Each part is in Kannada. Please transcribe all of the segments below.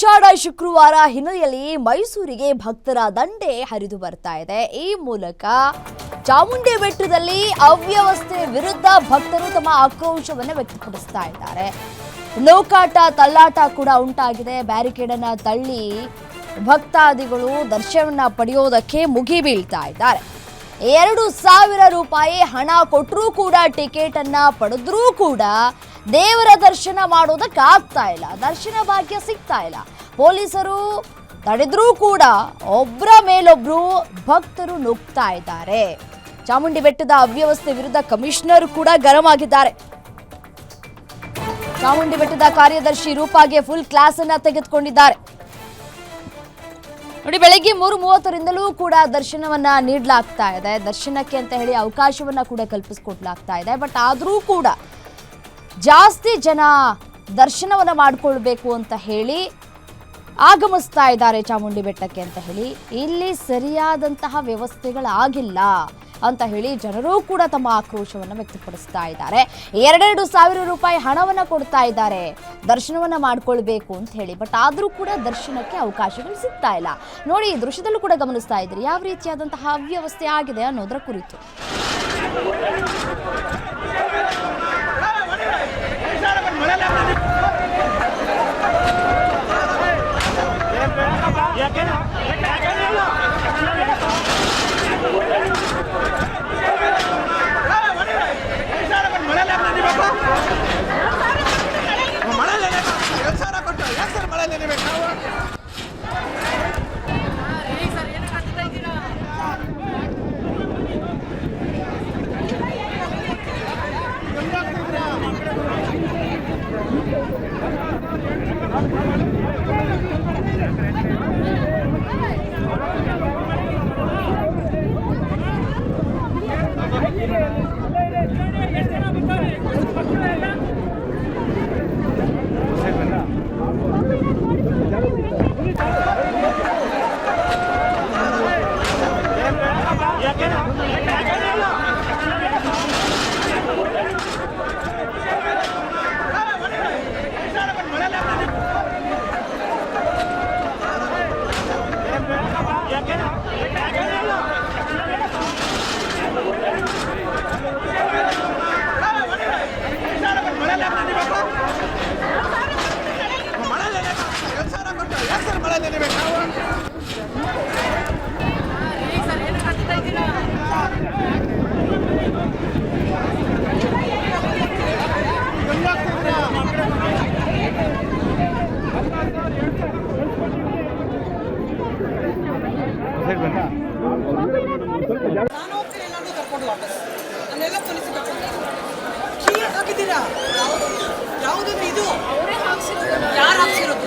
ಆಷಾಢ ಶುಕ್ರವಾರ ಹಿನ್ನೆಲೆಯಲ್ಲಿ ಮೈಸೂರಿಗೆ ಭಕ್ತರ ದಂಡೆ ಹರಿದು ಬರ್ತಾ ಇದೆ. ಈ ಮೂಲಕ ಚಾಮುಂಡಿ ಬೆಟ್ಟದಲ್ಲಿ ಅವ್ಯವಸ್ಥೆ ವಿರುದ್ಧ ಭಕ್ತರು ತಮ್ಮ ಆಕ್ರೋಶವನ್ನು ವ್ಯಕ್ತಪಡಿಸ್ತಾ ಇದ್ದಾರೆ. ನೌಕಾಟ ತಳ್ಳಾಟ ಕೂಡ ಉಂಟಾಗಿದೆ. ಬ್ಯಾರಿಕೇಡ್ ಅನ್ನ ತಳ್ಳಿ ಭಕ್ತಾದಿಗಳು ದರ್ಶನ ಪಡೆಯೋದಕ್ಕೆ ಮುಗಿ ಬೀಳ್ತಾ ಇದ್ದಾರೆ. ಎರಡು ಸಾವಿರ ರೂಪಾಯಿ ಹಣ ಕೊಟ್ಟರೂ ಕೂಡ ಟಿಕೆಟ್ ಅನ್ನ ಪಡೆದ್ರೂ ಕೂಡ ದೇವರ ದರ್ಶನ ಮಾಡೋದಕ್ಕೆ ಆಗ್ತಾ ಇಲ್ಲ, ದರ್ಶನ ಭಾಗ್ಯ ಸಿಗ್ತಾ ಇಲ್ಲ. ಪೊಲೀಸರು ತಡೆದ್ರೂ ಕೂಡ ಒಬ್ಬರ ಮೇಲೊಬ್ರು ಭಕ್ತರು ನುಗ್ತಾ ಇದ್ದಾರೆ. ಚಾಮುಂಡಿ ಬೆಟ್ಟದ ಅವ್ಯವಸ್ಥೆ ವಿರುದ್ಧ ಕಮಿಷನರ್ ಕೂಡ ಗರಂ ಆಗಿದ್ದಾರೆ ಚಾಮುಂಡಿ ಬೆಟ್ಟದ ಕಾರ್ಯದರ್ಶಿ ರೂಪಾಗೆ ಫುಲ್ ಕ್ಲಾಸ್ ಅನ್ನ ತೆಗೆದುಕೊಂಡಿದ್ದಾರೆ. ನೋಡಿ, ಬೆಳಗ್ಗೆ ಮೂರು ಮೂವತ್ತರಿಂದಲೂ ಕೂಡ ದರ್ಶನವನ್ನ ನೀಡಲಾಗ್ತಾ ಇದೆ. ದರ್ಶನಕ್ಕೆ ಅಂತ ಹೇಳಿ ಅವಕಾಶವನ್ನ ಕೂಡ ಕಲ್ಪಿಸಿಕೊಡ್ಲಾಗ್ತಾ ಇದೆ. ಬಟ್ ಆದರೂ ಕೂಡ ಜಾಸ್ತಿ ಜನ ದರ್ಶನವನ್ನು ಮಾಡಿಕೊಳ್ಬೇಕು ಅಂತ ಹೇಳಿ ಆಗಮಿಸ್ತಾ ಇದ್ದಾರೆ ಚಾಮುಂಡಿ ಬೆಟ್ಟಕ್ಕೆ ಅಂತ ಹೇಳಿ. ಇಲ್ಲಿ ಸರಿಯಾದಂತಹ ವ್ಯವಸ್ಥೆಗಳಾಗಿಲ್ಲ ಅಂತ ಹೇಳಿ ಜನರು ಕೂಡ ತಮ್ಮ ಆಕ್ರೋಶವನ್ನು ವ್ಯಕ್ತಪಡಿಸ್ತಾ ಇದ್ದಾರೆ. ಎರಡೆರಡು ಸಾವಿರ ರೂಪಾಯಿ ಹಣವನ್ನು ಕೊಡ್ತಾ ಇದ್ದಾರೆ. ದರ್ಶನವನ್ನು ಮಾಡ್ಕೊಳ್ಬೇಕು ಅಂತ ಹೇಳಿ. ಬಟ್ ಆದರೂ ಕೂಡ ದರ್ಶನಕ್ಕೆ ಅವಕಾಶಗಳು ಸಿಗ್ತಾ ಇಲ್ಲ. ನೋಡಿ, ಈ ದೃಶ್ಯದಲ್ಲೂ ಕೂಡ ಗಮನಿಸ್ತಾ ಇದ್ರಿ ಯಾವ ರೀತಿಯಾದಂತಹ ಅವ್ಯವಸ್ಥೆ ಆಗಿದೆ ಅನ್ನೋದರ ಕುರಿತು. ನಾನು ಹೋಗ್ತೀನಿ ನಾನು ಕರ್ಕೊಂಡು ವಾಪಸ್. ನನ್ನೆಲ್ಲ ಪೊಲೀಸಿಗೆ ಕರ್ಕೊಂಡು. ಹಾಕಿದ್ದೀರಾ? ಯಾವುದು ಇದು? ಯಾರು ಹಾಕ್ಸಿರೋದು?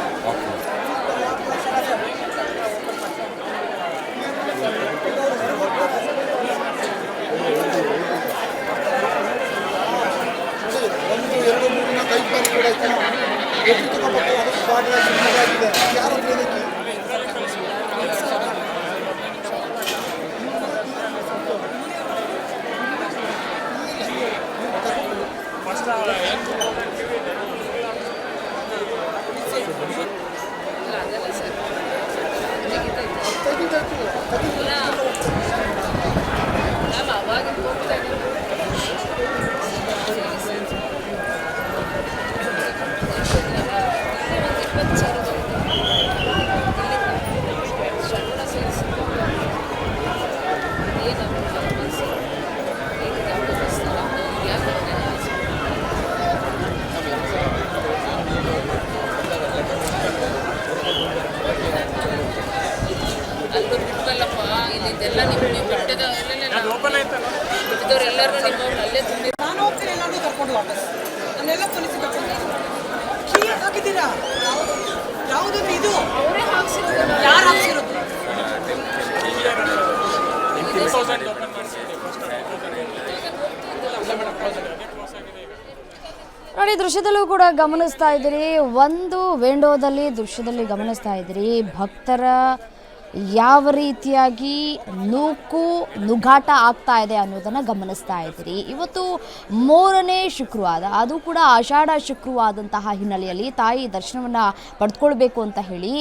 Yarın ಕರ್ಕೊಂಡು ವಾಪಸ್. ನನ್ನೆಲ್ಲ ಪೊಲೀಸ್ ಕೀ ಹಾಕಿದ್ದೀರಾ ಯಾವುದು ಇದು? ಅವರೇ ಹಾಕ್ಸಿರೋದು. ಯಾರು ಹಾಕ್ಸಿರೋದು? ನೋಡಿ ದೃಶ್ಯದಲ್ಲೂ ಕೂಡ ಗಮನಿಸ್ತಾ ಇದ್ದೀರಿ. ಒಂದು ವಿಂಡೋದಲ್ಲಿ ದೃಶ್ಯದಲ್ಲಿ ಗಮನಿಸ್ತಾ ಇದ್ದೀರಿ. ಭಕ್ತರ ಯಾವ ರೀತಿಯಾಗಿ ನೂಕು ನುಗಾಟ ಆಗ್ತಾ ಇದೆ ಅನ್ನೋದನ್ನು ಗಮನಿಸ್ತಾ ಇದ್ದೀರಿ. ಇವತ್ತು ಮೂರನೇ ಶುಕ್ರವಾರ, ಅದು ಕೂಡ ಆಷಾಢ ಶುಕ್ರವಾದಂತಹ ಹಿನ್ನೆಲೆಯಲ್ಲಿ ತಾಯಿ ದರ್ಶನವನ್ನು ಪಡೆದುಕೊಳ್ಬೇಕು ಅಂತ ಹೇಳಿ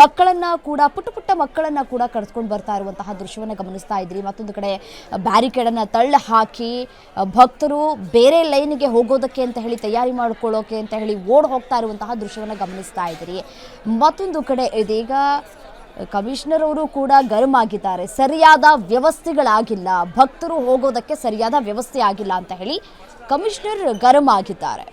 ಮಕ್ಕಳನ್ನು ಕೂಡ, ಪುಟ್ಟ ಪುಟ್ಟ ಮಕ್ಕಳನ್ನು ಕೂಡ ಕರೆದುಕೊಂಡು ಬರ್ತಾ ಇರುವಂತಹ ದೃಶ್ಯವನ್ನು ಗಮನಿಸ್ತಾ ಇದ್ದೀರಿ. ಮತ್ತೊಂದು ಕಡೆ ಬ್ಯಾರಿಕೇಡನ್ನು ತಳ್ಳ ಹಾಕಿ ಭಕ್ತರು ಬೇರೆ ಲೈನ್ಗೆ ಹೋಗೋದಕ್ಕೆ ಅಂತ ಹೇಳಿ, ತಯಾರಿ ಮಾಡ್ಕೊಳ್ಳೋಕೆ ಅಂತ ಹೇಳಿ ಓಡ್ ಹೋಗ್ತಾ ಇರುವಂತಹ ದೃಶ್ಯವನ್ನು ಗಮನಿಸ್ತಾ ಇದ್ದೀರಿ. ಮತ್ತೊಂದು ಕಡೆ ಇದೀಗ ಕಮಿಷನರ್ ಅವರು ಕೂಡ ಗರಂ ಆಗಿದ್ದಾರೆ. ಸರಿಯಾದ ವ್ಯವಸ್ಥೆಗಳಾಗಿಲ್ಲ. ಭಕ್ತರು ಹೋಗೋದಕ್ಕೆ ಸರಿಯಾದ ವ್ಯವಸ್ಥೆ ಆಗಿಲ್ಲ ಅಂತ ಹೇಳಿ ಕಮಿಷನರ್ ಗರಂ ಆಗಿದ್ದಾರೆ.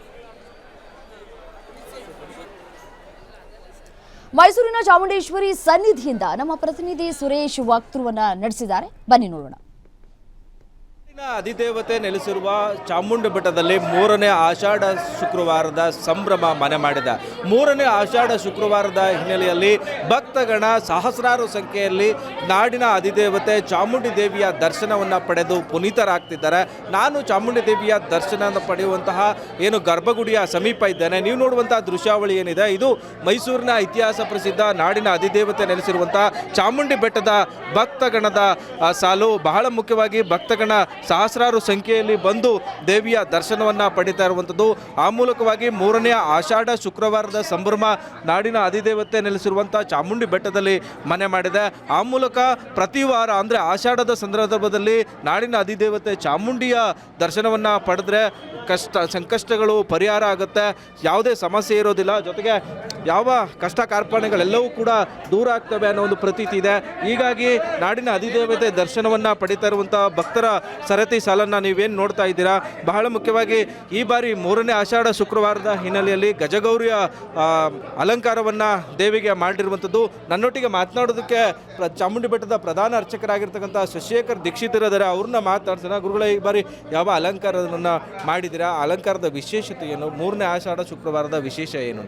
ಮೈಸೂರಿನ ಚಾಮುಂಡೇಶ್ವರಿ ಸನ್ನಿಧಿಯಿಂದ ನಮ್ಮ ಪ್ರತಿನಿಧಿ ಸುರೇಶ್ ವಾಕ್ತೃವನ್ನ ನಡೆಸಿದ್ದಾರೆ. ಬನ್ನಿ ನೋಡೋಣ. ಅಧಿದೇವತೆ ನೆಲೆಸಿರುವ ಚಾಮುಂಡಿ ಬೆಟ್ಟದಲ್ಲಿ ಮೂರನೇ ಆಷಾಢ ಶುಕ್ರವಾರದ ಸಂಭ್ರಮ ಮನೆ ಮಾಡಿದ. ಮೂರನೇ ಆಷಾಢ ಶುಕ್ರವಾರದ ಹಿನ್ನೆಲೆಯಲ್ಲಿ ಭಕ್ತಗಣ ಸಹಸ್ರಾರು ಸಂಖ್ಯೆಯಲ್ಲಿ ನಾಡಿನ ಅಧಿದೇವತೆ ಚಾಮುಂಡಿ ದೇವಿಯ ದರ್ಶನವನ್ನು ಪಡೆದು ಪುನೀತರಾಗ್ತಿದ್ದಾರೆ. ನಾನು ಚಾಮುಂಡಿ ದೇವಿಯ ದರ್ಶನ ಪಡೆಯುವಂತಹ ಏನು ಗರ್ಭಗುಡಿಯ ಸಮೀಪ ಇದ್ದೇನೆ. ನೀವು ನೋಡುವಂತಹ ದೃಶ್ಯಾವಳಿ ಏನಿದೆ? ಇದು ಮೈಸೂರಿನ ಇತಿಹಾಸ ಪ್ರಸಿದ್ಧ ನಾಡಿನ ಅಧಿದೇವತೆ ನೆಲೆಸಿರುವಂತಹ ಚಾಮುಂಡಿ ಬೆಟ್ಟದ ಭಕ್ತಗಣದ ಸಾಲು ಬಹಳ ಮುಖ್ಯವಾಗಿ ಭಕ್ತಗಣ ಸಹಸ್ರಾರು ಸಂಖ್ಯೆಯಲ್ಲಿ ಬಂದು ದೇವಿಯ ದರ್ಶನವನ್ನ ಪಡಿತಾ ಇರುವಂಥದ್ದು. ಆ ಮೂಲಕವಾಗಿ ಮೂರನೇ ಆಷಾಢ ಶುಕ್ರವಾರದ ಸಂಭ್ರಮ ನಾಡಿನ ಅಧಿದೇವತೆ ನೆಲೆಸಿರುವಂಥ ಚಾಮುಂಡಿ ಬೆಟ್ಟದಲ್ಲಿ ಮನೆ ಮಾಡಿದೆ. ಆ ಮೂಲಕ ಪ್ರತಿ ವಾರ ಅಂದರೆ ಆಷಾಢದ ಸಂದರ್ಭದಲ್ಲಿ ನಾಡಿನ ಅಧಿದೇವತೆ ಚಾಮುಂಡಿಯ ದರ್ಶನವನ್ನ ಪಡೆದ್ರೆ ಕಷ್ಟ, ಸಂಕಷ್ಟಗಳು ಪರಿಹಾರ ಆಗುತ್ತೆ. ಯಾವುದೇ ಸಮಸ್ಯೆ ಇರೋದಿಲ್ಲ. ಜೊತೆಗೆ ಯಾವ ಕಷ್ಟ ಕಾರ್ಪಣೆಗಳೆಲ್ಲವೂ ಕೂಡ ದೂರ ಆಗ್ತವೆ ಅನ್ನೋ ಒಂದು ಪ್ರತೀತಿ ಇದೆ. ಹೀಗಾಗಿ ನಾಡಿನ ಅಧಿದೇವತೆ ದರ್ಶನವನ್ನ ಪಡಿತಾ ಇರುವಂಥ ಭಕ್ತರ ಸರತಿ ಸಾಲನ್ನು ನೀವೇನು ನೋಡ್ತಾ ಇದ್ದೀರಾ? ಬಹಳ ಮುಖ್ಯವಾಗಿ ಈ ಬಾರಿ ಮೂರನೇ ಆಷಾಢ ಶುಕ್ರವಾರದ ಹಿನ್ನೆಲೆಯಲ್ಲಿ ಗಜಗೌರಿಯ ಅಲಂಕಾರವನ್ನು ದೇವಿಗೆ ಮಾಡಿರುವಂಥದ್ದು. ನನ್ನೊಟ್ಟಿಗೆ ಮಾತನಾಡೋದಕ್ಕೆ ಚಾಮುಂಡಿ ಬೆಟ್ಟದ ಪ್ರಧಾನ ಅರ್ಚಕರಾಗಿರ್ತಕ್ಕಂಥ ಶಶಿಶೇಖರ್ ದೀಕ್ಷಿತರಿದ್ದಾರೆ ಅವ್ರನ್ನ ಮಾತಾಡ್ಸೋಣ. ಗುರುಗಳ, ಈ ಬಾರಿ ಯಾವ ಅಲಂಕಾರವನ್ನು ಮಾಡಿದ್ದೀರಾ? ಅಲಂಕಾರದ ವಿಶೇಷತೆ ಏನು? ಮೂರನೇ ಆಷಾಢ ಶುಕ್ರವಾರದ ವಿಶೇಷ ಏನು?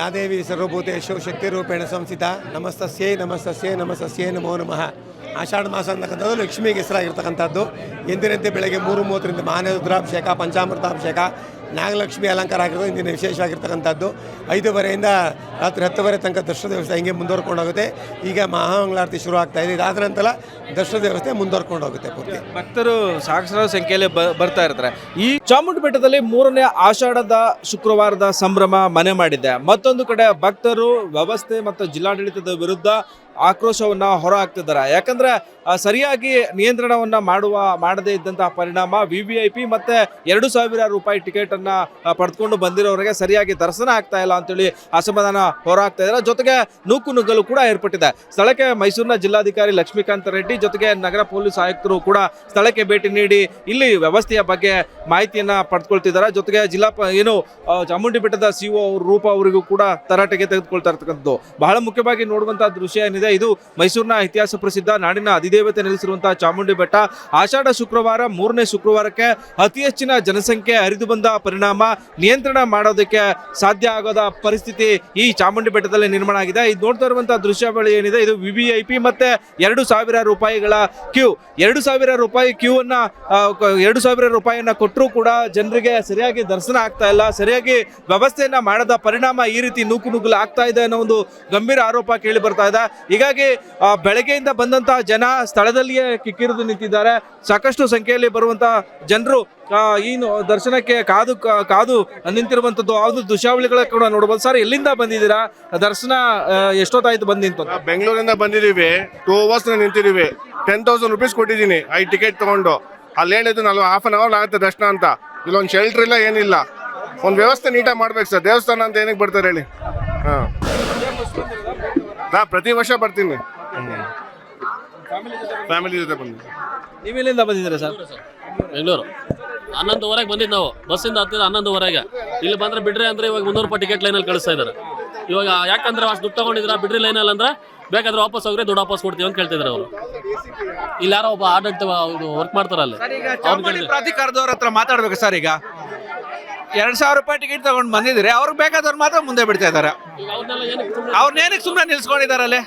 ಯಾದೇವಿ ಸರ್ವಭೂತೇಶು ಶಕ್ತಿರೂಪೇಣ ಸಂಸ್ಥಿತ ನಮಸ್ತಸ್ಯೇ ನಮಸ್ತಸ್ಯೇ ನಮಸ್ತಸ್ಯೇ ನಮೋ ನಮಃ. ಆಷಾಢ ಮಾಸ ಅಂತಕ್ಕಂಥದ್ದು ಲಕ್ಷ್ಮಿಗೆ ಹೆಸರಾಗಿರ್ತಕ್ಕಂಥದ್ದು. ಎಂದಿನಂತೆ ಬೆಳಗ್ಗೆ ಮೂರು ಮೂವತ್ತರಿಂದ ಮಹಾನ ರುದ್ರಾಭಿಷೇಕ, ಪಂಚಾಮೃತಾಭಿಷೇಕ, ನಾಗಲಕ್ಷ್ಮಿ ಅಲಂಕಾರ ಆಗಿರೋದು ಇಂದಿನ ವಿಶೇಷವಾಗಿರ್ತಕ್ಕಂಥದ್ದು. ಐದೂವರೆಯಿಂದ ರಾತ್ರಿ ಹತ್ತುವರೆ ತನಕ ದರ್ಶನ ವ್ಯವಸ್ಥೆ ಹಿಂಗೆ ಮುಂದುವರ್ಕೊಂಡು ಹೋಗುತ್ತೆ ಈಗ ಮಹಾಮಂಗಳಾರತಿ ಶುರು ಆಗ್ತಾ ಇದೆ. ಇದಾದ ನಂತರ ದರ್ಶನ ವ್ಯವಸ್ಥೆ ಮುಂದುವರ್ಕೊಂಡು ಹೋಗುತ್ತೆ ಪೂರ್ತಿ. ಭಕ್ತರು ಸಾಕಷ್ಟು ಸಂಖ್ಯೆಯಲ್ಲಿ ಬರ್ತಾ ಇರ್ತಾರೆ. ಈ ಚಾಮುಂಡಿ ಬೆಟ್ಟದಲ್ಲಿ ಮೂರನೇ ಆಷಾಢದ ಶುಕ್ರವಾರದ ಸಂಭ್ರಮ ಮನೆ ಮಾಡಿದೆ ಮತ್ತೊಂದು ಕಡೆ ಭಕ್ತರು ವ್ಯವಸ್ಥೆ ಮತ್ತು ಜಿಲ್ಲಾಡಳಿತದ ವಿರುದ್ಧ ಆಕ್ರೋಶವನ್ನ ಹೊರ ಹಾಕ್ತಿದ್ದಾರೆ ಯಾಕಂದ್ರೆ ಸರಿಯಾಗಿ ನಿಯಂತ್ರಣವನ್ನು ಮಾಡುವ, ಮಾಡದೇ ಇದ್ದಂತಹ ಪರಿಣಾಮ ವಿ ವಿ ಐ ಪಿ ಮತ್ತು ಎರಡು ಸಾವಿರ ರೂಪಾಯಿ ಟಿಕೆಟನ್ನು ಪಡೆದುಕೊಂಡು ಬಂದಿರೋರಿಗೆ ಸರಿಯಾಗಿ ದರ್ಶನ ಆಗ್ತಾ ಇಲ್ಲ ಅಂತೇಳಿ ಅಸಮಾಧಾನ ಹೊರ ಹಾಕ್ತಾ ಇದ್ದಾರೆ. ಜೊತೆಗೆ ನೂಕು ನುಗ್ಗಲು ಕೂಡ ಏರ್ಪಟ್ಟಿದೆ. ಸ್ಥಳಕ್ಕೆ ಮೈಸೂರಿನ ಜಿಲ್ಲಾಧಿಕಾರಿ ಲಕ್ಷ್ಮೀಕಾಂತ ರೆಡ್ಡಿ, ಜೊತೆಗೆ ನಗರ ಪೊಲೀಸ್ ಆಯುಕ್ತರು ಕೂಡ ಸ್ಥಳಕ್ಕೆ ಭೇಟಿ ನೀಡಿ ಇಲ್ಲಿ ವ್ಯವಸ್ಥೆಯ ಬಗ್ಗೆ ಮಾಹಿತಿಯನ್ನು ಪಡೆದುಕೊಳ್ತಿದ್ದಾರೆ ಜೊತೆಗೆ ಜಿಲ್ಲಾ ಏನು ಚಾಮುಂಡಿ ಬೆಟ್ಟದ ಸಿಒ ರೂಪ ಅವರಿಗೂ ಕೂಡ ತರಾಟೆಗೆ ತೆಗೆದುಕೊಳ್ತಾ ಇರ್ತಕ್ಕಂಥದ್ದು. ಬಹಳ ಮುಖ್ಯವಾಗಿ ನೋಡುವಂತಹ ದೃಶ್ಯ ಏನಿದೆ ಇದು. ಮೈಸೂರಿನ ಇತಿಹಾಸ ಪ್ರಸಿದ್ಧ ನಾಡಿನ ಅಧಿದೇವತೆ ನೆಲೆಸಿರುವಂತಹ ಚಾಮುಂಡಿ ಬೆಟ್ಟ. ಆಷಾಢ ಶುಕ್ರವಾರ ಮೂರನೇ ಶುಕ್ರವಾರಕ್ಕೆ ಅತಿ ಹೆಚ್ಚಿನ ಜನಸಂಖ್ಯೆ ಹರಿದು ಬಂದ ಪರಿಣಾಮ ನಿಯಂತ್ರಣ ಮಾಡೋದಕ್ಕೆ ಸಾಧ್ಯ ಆಗೋದ ಪರಿಸ್ಥಿತಿ ಈ ಚಾಮುಂಡಿ ಬೆಟ್ಟದಲ್ಲಿ ನಿರ್ಮಾಣ ಆಗಿದೆ. ಇದು ನೋಡ್ತಾ ಇರುವಂತಹ ದೃಶ್ಯಾವಳಿ ಏನಿದೆ, ಇದು ವಿ ವಿ ಐ ಪಿ ಮತ್ತೆ ಎರಡು ಸಾವಿರ ರೂಪಾಯಿಗಳ ಕ್ಯೂ. ಎರಡು ಸಾವಿರ ರೂಪಾಯಿ ಕ್ಯೂ ಅನ್ನ ಎರಡು ಸಾವಿರ ರೂಪಾಯಿಯನ್ನ ಕೊಟ್ಟರು ಕೂಡ ಜನರಿಗೆ ಸರಿಯಾಗಿ ದರ್ಶನ ಆಗ್ತಾ ಇಲ್ಲ. ಸರಿಯಾಗಿ ವ್ಯವಸ್ಥೆಯನ್ನ ಮಾಡದ ಪರಿಣಾಮ ಈ ರೀತಿ ನೂಕು ನುಗ್ಗಲು ಆಗ್ತಾ ಇದೆ ಅನ್ನೋ ಒಂದು ಗಂಭೀರ ಆರೋಪ ಕೇಳಿ ಬರ್ತಾ ಇದೆ. ಹೀಗಾಗಿ ಬೆಳಗ್ಗೆಯಿಂದ ಬಂದಂತಹ ಜನ ಸ್ಥಳದಲ್ಲಿಯೇ ಕಿಕ್ಕಿರಿದು ನಿಂತಿದ್ದಾರೆ. ಸಾಕಷ್ಟು ಸಂಖ್ಯೆಯಲ್ಲಿ ಬರುವಂತಹ ಜನರು ಏನು ದರ್ಶನಕ್ಕೆ ಕಾದು ಕಾದು ನಿಂತಿರುವಂತದ್ದು ಅದು ದೃಶ್ಯಾವಳಿಗಳ ಕೂಡ ನೋಡಬಹುದು ಸರ್, ಎಲ್ಲಿಂದ ಬಂದಿದ್ದೀರಾ? ದರ್ಶನ ಎಷ್ಟೊತ್ತಾಯ್ತು ಬಂದು ನಿಂತು ಬೆಂಗಳೂರಿಂದ ಬಂದಿದ್ದೀವಿ. ಟೂ ಅವರ್ಸ್ ನಿಂತಿದ್ದೀವಿ. ಟೆನ್ ತೌಸಂಡ್ ರುಪೀಸ್ ಕೊಟ್ಟಿದ್ದೀನಿ. ಐದು ಟಿಕೆಟ್ ತಗೊಂಡು. ಅಲ್ಲಿ ಹೇಳಿದ್ದು ನಲ್ವ ಹಾಫ್ ಅನ್ ಅವರ್ ಆಗುತ್ತೆ ದರ್ಶನ ಅಂತ. ಇಲ್ಲೊಂದು ಶೆಲ್ಟರ್ ಇಲ್ಲ, ಏನಿಲ್ಲ. ಒಂದು ವ್ಯವಸ್ಥೆ ನೀಟಾಗಿ ಮಾಡ್ಬೇಕು ಸರ್. ದೇವಸ್ಥಾನ ಅಂತ ಏನಕ್ಕೆ ಬರ್ತಾರೆ ಹೇಳಿ? ಹಾಂ. ನಾ ಪ್ರತಿ ವರ್ಷ ಬರ್ತೀನಿ. ಫ್ಯಾಮಿಲಿ ಜೊತೆ ಬಂದು ನೀವೆಲ್ಲಿಂದ ಬಂದಿದ್ದೀರಾ ಸರ್? ಬೆಂಗಳೂರು. ಹನ್ನೊಂದುವರೆಗೆ ಬಂದಿದ್ದು ನಾವು. ಬಸ್ಸಿಂದ ಹತ್ತಿದ ಹನ್ನೊಂದುವರೆಗೆ. ಇಲ್ಲಿ ಬಂದ್ರೆ ಬಿಡ್ರಿ ಅಂದ್ರೆ ಇವಾಗ ಮುನ್ನೂರು ರೂಪಾಯಿ ಟಿಕೆಟ್ ಲೈನಲ್ಲಿ ಕಳಿಸ್ತಾ ಇದ್ದಾರೆ ಇವಾಗ ಯಾಕಂದ್ರೆ ಅಷ್ಟು ದುಡ್ಡು ತಗೊಂಡಿದ್ರ ಬಿಡ್ರಿ ಲೈನಲ್ಲಿ ಅಂದ್ರೆ ಬೇಕಾದ್ರೆ ವಾಪಸ್ ಹೋಗ್ರಿ ದುಡ್ಡು ವಾಪಸ್ ಕೊಡ್ತೀವಿ ಅಂತ ಕೇಳ್ತಿದ್ರು ಅವರು. ಇಲ್ಲಿ ಯಾರೋ ಒಬ್ಬ ಆಡಳಿತ ವರ್ಕ್ ಮಾಡ್ತಾರಲ್ಲ. ಪ್ರಾಧಿಕಾರದವ್ರ ಹತ್ರ ಮಾತಾಡ್ಬೇಕು ಸರ್ ಈಗ. ಎರಡ್ ಸಾವಿರ ರೂಪಾಯಿ ಟಿಕೆಟ್ ತಗೊಂಡು ಬಂದಿದ್ರೆ ಅವ್ರಿಗೆ ಬೇಕಾದವ್ರು ಮಾತ್ರ ಮುಂದೆ ಬಿಡ್ತಾ ಇದ್ದಾರೆ. ಅವ್ರನ್ನೇನಕ್ಕೆ ಸುಮ್ಮನೆ ನಿಲ್ಸ್ಕೊಂಡಿದಾರಲ್ಲಿ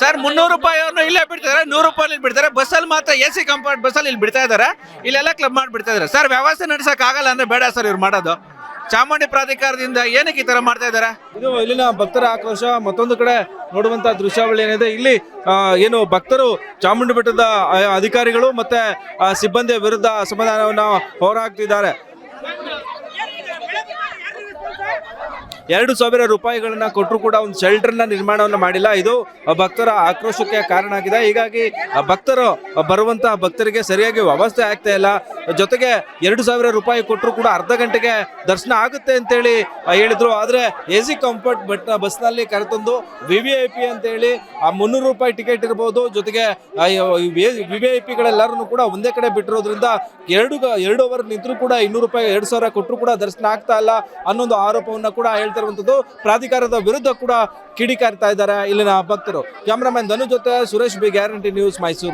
ಸರ್, ಮುನ್ನೂರು ರೂಪಾಯಿ ಅವ್ರನ್ನ ಇಲ್ಲೇ ಬಿಡ್ತಾರೆ ನೂರು ರೂಪಾಯಿ ಇಲ್ಲಿ ಬಿಡ್ತಾರೆ. ಬಸ್ಸಲ್ಲಿ ಮಾತ್ರ ಎ ಸಿ ಕಂಫರ್ಟ್ ಬಸ್ಸಲ್ಲಿ ಇಲ್ಲಿ ಬಿಡ್ತಾ ಇದ್ದಾರೆ. ಇಲ್ಲೆಲ್ಲ ಕ್ಲಬ್ ಮಾಡಿ ಬಿಡ್ತಾ ಇದ್ದಾರೆ. ಸರ್, ವ್ಯವಸ್ಥೆ ನಡ್ಸಕ್ ಆಗಲ್ಲ ಅಂದ್ರೆ ಬೇಡ ಸರ್ ಇವ್ರು ಮಾಡೋದು. ಚಾಮುಂಡಿ ಪ್ರಾಧಿಕಾರದಿಂದ ಏನಕ್ಕೆ ಈ ತರ ಮಾಡ್ತಾ ಇದ್ದಾರೆ? ಇದು ಇಲ್ಲಿನ ಭಕ್ತರ ಆಕ್ರೋಶ ಮತ್ತೊಂದು ಕಡೆ ನೋಡುವಂತ ದೃಶ್ಯಾವಳಿ ಏನಿದೆ. ಇಲ್ಲಿ ಏನು ಭಕ್ತರು ಚಾಮುಂಡಿ ಬೆಟ್ಟದ ಅಧಿಕಾರಿಗಳು ಮತ್ತೆ ಸಿಬ್ಬಂದಿಯ ವಿರುದ್ಧ ಅಸಮಾಧಾನವನ್ನು ಹೋರಾಡ್ತಿದ್ದಾರೆ. ಎರಡು ಸಾವಿರ ರೂಪಾಯಿಗಳನ್ನ ಕೊಟ್ಟರು ಕೂಡ ಒಂದು ಶೆಲ್ಟರ್ನ ನಿರ್ಮಾಣವನ್ನು ಮಾಡಿಲ್ಲ. ಇದು ಭಕ್ತರ ಆಕ್ರೋಶಕ್ಕೆ ಕಾರಣ ಆಗಿದೆ. ಹೀಗಾಗಿ ಭಕ್ತರು ಬರುವಂತಹ ಭಕ್ತರಿಗೆ ಸರಿಯಾಗಿ ವ್ಯವಸ್ಥೆ ಆಗ್ತಾ ಇಲ್ಲ. ಜೊತೆಗೆ ಎರಡು ಸಾವಿರ ರೂಪಾಯಿ ಕೊಟ್ಟರು ಕೂಡ ಅರ್ಧ ಗಂಟೆಗೆ ದರ್ಶನ ಆಗುತ್ತೆ ಅಂತೇಳಿ ಹೇಳಿದ್ರು. ಆದರೆ ಎ ಸಿ ಕಂಫರ್ಟ್ ಬಟ್ ಬಸ್ನಲ್ಲಿ ಕರೆತಂದು ವಿ ವಿ ಐ ಪಿ ಅಂತೇಳಿ ಆ ಮುನ್ನೂರು ರೂಪಾಯಿ ಟಿಕೆಟ್ ಇರ್ಬೋದು. ಜೊತೆಗೆ ವಿ ಐ ಪಿಗಳೆಲ್ಲರೂ ಕೂಡ ಒಂದೇ ಕಡೆ ಬಿಟ್ಟಿರೋದ್ರಿಂದ ಎರಡು ಎರಡು ಅವರ್ ನಿಂತರೂ ಕೂಡ ಇನ್ನೂರು ರೂಪಾಯಿ, ಎರಡು ಸಾವಿರ ಕೊಟ್ಟರು ಕೂಡ ದರ್ಶನ ಆಗ್ತಾ ಇಲ್ಲ ಅನ್ನೊಂದು ಆರೋಪವನ್ನು ಕೂಡ ಹೇಳ್ತಾ ಇರುವಂಥದ್ದು ಪ್ರಾಧಿಕಾರದ ವಿರುದ್ಧ ಕೂಡ ಕಿಡಿಕಾರ್ತಾ ಇದ್ದಾರೆ ಇಲ್ಲಿನ ಭಕ್ತರು. ಕ್ಯಾಮ್ರಾಮನ್ ಧನು ಜೊತೆ Suresh B guarantee news Mysuru.